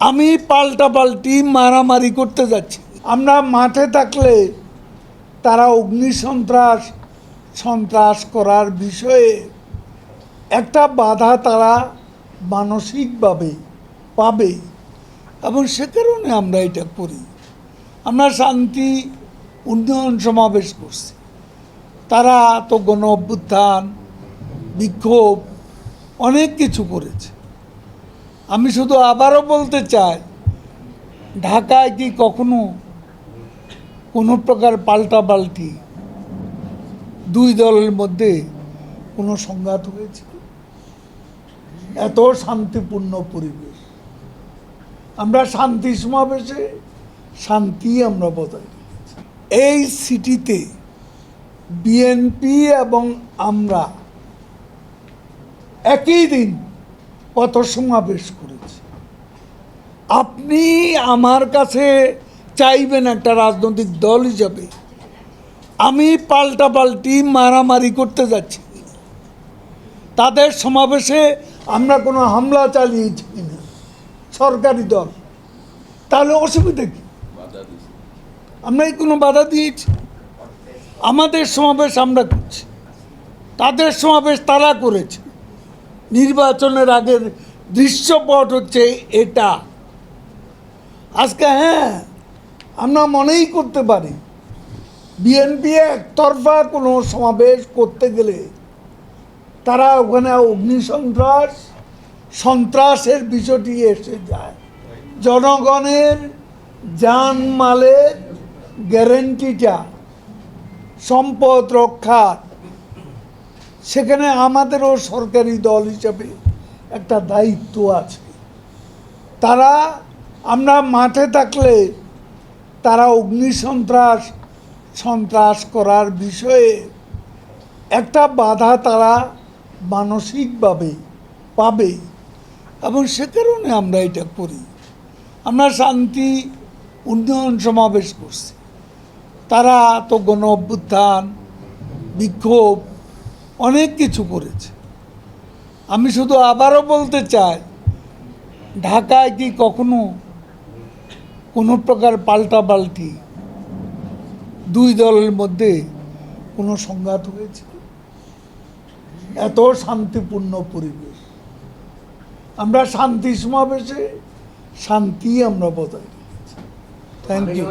আমি পাল্টা পাল্টি মারামারি করতে যাচ্ছি। আমরা মাঠে থাকলে তারা অগ্নিসন্ত্রাস সন্ত্রাস করার বিষয়ে একটা বাধা তারা মানসিকভাবে পাবে এবং সে কারণে আমরা এটা করি। আমরা শান্তি উন্নয়ন সমাবেশ করছি। তারা তো গণ অভ্যুত্থান বিক্ষোভ, অনেক কিছু করেছে। আমি শুধু আবারও বলতে চাই, ঢাকায় কি কখনো কোনো প্রকার পাল্টাপাল্টি দুই দলের মধ্যে কোনো সংঘাত হয়েছে? এত শান্তিপূর্ণ পরিবেশ। আমরা শান্তি সমাবেশে শান্তি আমরা বজায় এই সিটিতে বিএনপি এবং আমরা একই দিন পথ সমাবেশ করেছি। আপনি আমার কাছে চাইবেন একটা রাজনৈতিক দল হিসাবে। আমি পাল্টা পাল্টি মারামারি করতে যাচ্ছি। তাদের সমাবেশে আমরা কোনো হামলা চালিয়েছি কিনা? সরকারি দল। তাহলে অসুবিধা কি? আমরা কি কোনো বাধা দিয়েছি? আমাদের সমাবেশ আমরা করছি। তাদের সমাবেশ তারা করেছে। নির্বাচনের আগের দৃশ্যপট হচ্ছে এটা। আজকে হ্যাঁ আমরা মনেই করতে পারি। বিএনপি একতরফা কোনো সমাবেশ করতে গেলে তারা ওখানে অগ্নিসন্ত্রাস সন্ত্রাসের বিষয়টি এসে যায়। জনগণের জানমালের গ্যারেন্টিটা সম্পদ রক্ষার সেখানে আমাদেরও সরকারি দল হিসাবে একটা দায়িত্ব আছে। তারা, আমরা মাঠে থাকলে তারা অগ্নিসন্ত্রাস, সন্ত্রাস করার বিষয়ে একটা বাধা তারা মানসিকভাবে পাবে এবং সে কারণে আমরা এটা করি। আমরা শান্তি উন্নয়ন সমাবেশ করছি। তারা তো গণ অভ্যুত্থান বিক্ষোভ অনেক কিছু করেছে। আমি শুধু আবারও বলতে চাই, ঢাকায় কি কখনো কোনো প্রকার পাল্টাপাল্টি দুই দলের মধ্যে কোনো সংঘাত হয়েছে? এত শান্তিপূর্ণ পরিবেশ। আমরা শান্তি সমাবেশে শান্তি আমরা বজায় রেখেছি। Thank you